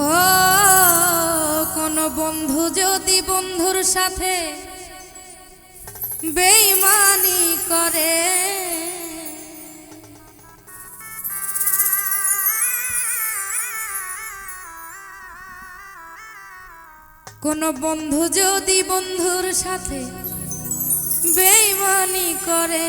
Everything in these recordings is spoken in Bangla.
ও, কোন বন্ধু যদি বন্ধুর সাথে বেইমানি করে? কোন বন্ধু যদি বন্ধুর সাথে বেইমানি করে?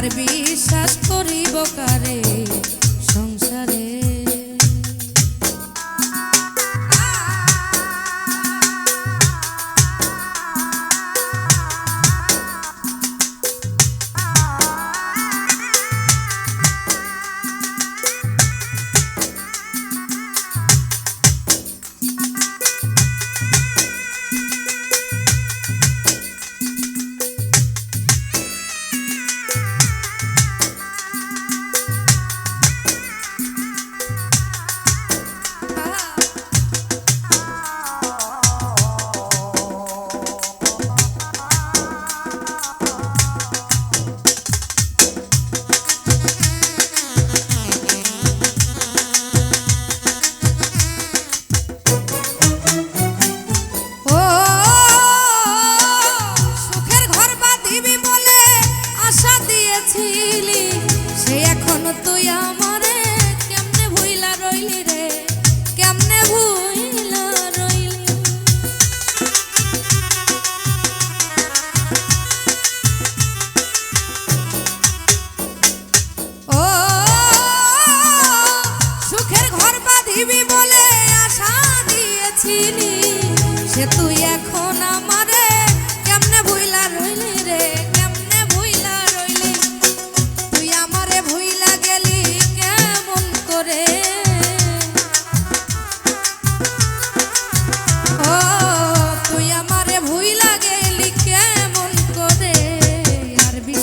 আমি আর তুই আমারে কেমনে ভুইলা রইলি রে? কেমনে ভুইলা ও, সুখের ঘর বাঁধিবি বলে আশা দিয়েছিলি।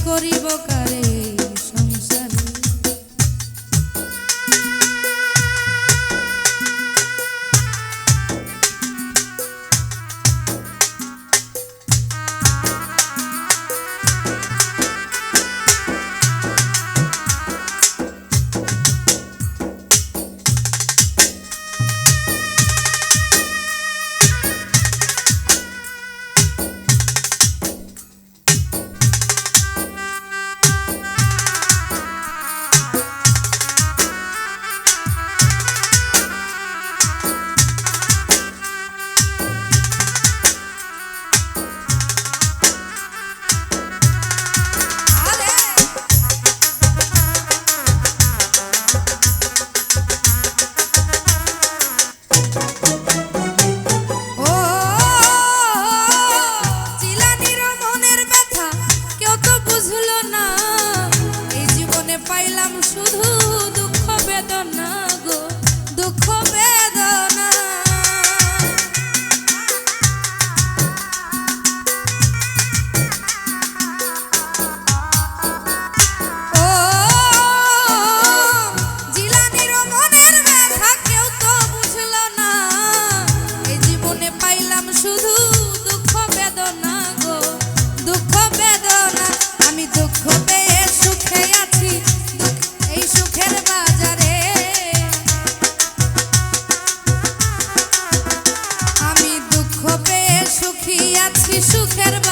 করিব কার terrible.